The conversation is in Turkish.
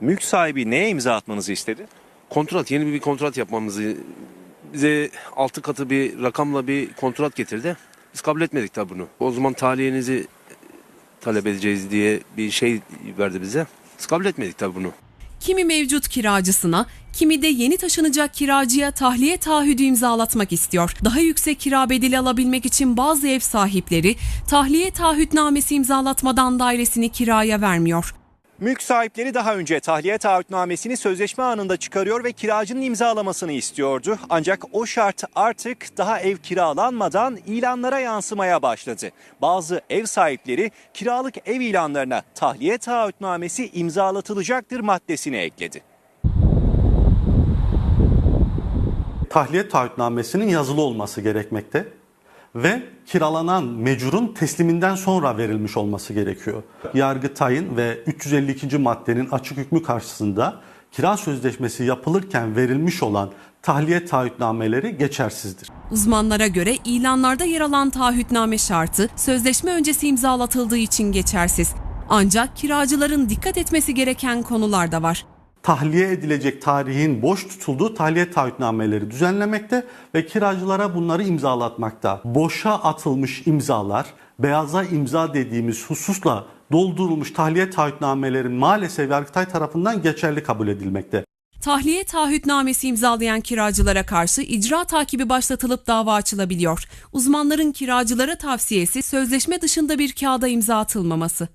Mülk sahibi neye imza atmanızı istedi? Kontrat, yeni bir kontrat yapmamızı bize altı katı bir rakamla bir kontrat getirdi. Biz kabul etmedik tabi bunu. O zaman tahliyenizi talep edeceğiz diye bir şey verdi bize. Biz kabul etmedik tabi bunu. Kimi mevcut kiracısına, kimi de yeni taşınacak kiracıya tahliye taahhüdü imzalatmak istiyor. Daha yüksek kira bedeli alabilmek için bazı ev sahipleri tahliye taahhütnamesi imzalatmadan dairesini kiraya vermiyor. Mülk sahipleri daha önce tahliye taahhütnamesini sözleşme anında çıkarıyor ve kiracının imzalamasını istiyordu. Ancak o şart artık daha ev kiralanmadan ilanlara yansımaya başladı. Bazı ev sahipleri kiralık ev ilanlarına tahliye taahhütnamesi imzalatılacaktır maddesini ekledi. tahliye taahhütnamesinin yazılı olması gerekmekte ve kiralanan mecurun tesliminden sonra verilmiş olması gerekiyor. Yargıtay'ın ve 352. maddenin açık hükmü karşısında kira sözleşmesi yapılırken verilmiş olan tahliye taahhütnameleri geçersizdir. Uzmanlara göre ilanlarda yer alan taahhütname şartı sözleşme öncesi imzalatıldığı için geçersiz. Ancak kiracıların dikkat etmesi gereken konular da var. Tahliye edilecek tarihin boş tutulduğu tahliye taahhütnameleri düzenlemekte ve kiracılara bunları imzalatmakta. Boşa atılmış imzalar, beyaza imza dediğimiz hususla doldurulmuş tahliye taahhütnamelerin maalesef Yargıtay tarafından geçerli kabul edilmekte. Tahliye taahhütnamesi imzalayan kiracılara karşı icra takibi başlatılıp dava açılabiliyor. Uzmanların kiracılara tavsiyesi sözleşme dışında bir kağıda imza atılmaması.